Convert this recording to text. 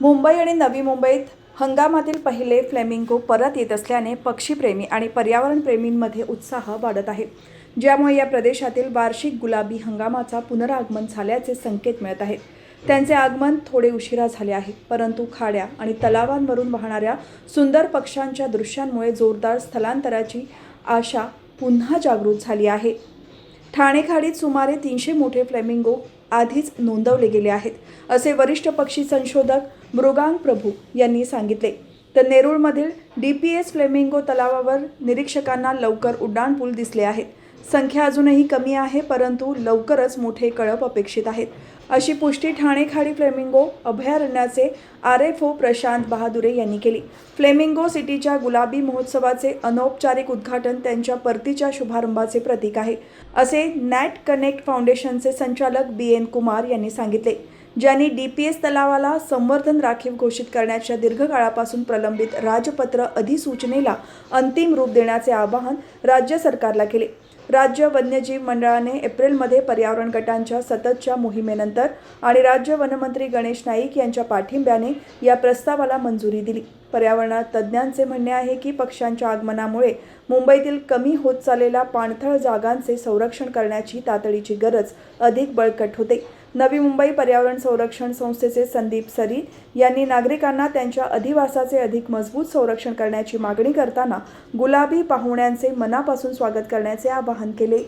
मुंबई आणि नवी मुंबईत हंगामातील पहिले फ्लेमिंगो परत येत असल्याने पक्षीप्रेमी आणि पर्यावरणप्रेमींमध्ये उत्साह वाढत आहे. ज्यामुळे या प्रदेशातील वार्षिक गुलाबी हंगामाचा पुनरागमन झाल्याचे संकेत मिळत आहेत. त्यांचे आगमन थोडे उशिरा झाले आहे परंतु खाड्या आणि तलावांवरून वाहणाऱ्या सुंदर पक्ष्यांच्या दृश्यांमुळे जोरदार स्थलांतराची आशा पुन्हा जागृत झाली आहे. ठाणे खाडीत सुमारे तीनशे मोठे फ्लेमिंगो आधीच नोंदवले गेले आहेत असे वरिष्ठ पक्षी संशोधक मृगांग प्रभू यांनी सांगितले. तर नेरूळमधील डी पी एस फ्लेमिंगो तलावावर निरीक्षकांना लवकर उड्डाणपूल दिसले आहेत. संख्या अजूनही कमी आहे परंतु लवकरच मोठे कळप अपेक्षित आहेत. अशी पुष्टी ठाणे खाडी flamingo अभयारण्याचे R F O Prashant Bahadure यांनी केली. फ्लेमिंगो सिटीच्या गुलाबी महोत्सवाचे अनौपचारिक उद्घाटन त्यांच्या परतीच्या शुभारंभाचे प्रतीक आहे असे नॅट कनेक्ट फाउंडेशनचे संचालक बी एन कुमार यांनी सांगितले. ज्यांनी डी पी एस तलावाला संवर्धन राखीव घोषित करण्याच्या दीर्घकाळापासून प्रलंबित राजपत्र अधिसूचनेला अंतिम रूप देण्याचे आवाहन राज्य सरकारला केले. राज्य वन्यजीव मंडळाने एप्रिलमध्ये पर्यावरण गटांच्या सततच्या मोहिमेनंतर आणि राज्य वनमंत्री गणेश नाईक यांच्या पाठिंब्याने या प्रस्तावाला मंजुरी दिली. पर्यावरणात तज्ज्ञांचे म्हणणे आहे की पक्ष्यांच्या आगमनामुळे मुंबईतील कमी होत चाललेल्या पाणथळ जागांचे संरक्षण करण्याची तातडीची गरज अधिक बळकट होते. नवी मुंबई पर्यावरण संरक्षण संस्थेचे संदीप सरी यांनी नागरिकांना त्यांच्या अधिवासाचे अधिक मजबूत संरक्षण करण्याची मागणी करताना गुलाबी पाहुण्यांचे मनापासून स्वागत करण्याचे आवाहन केले.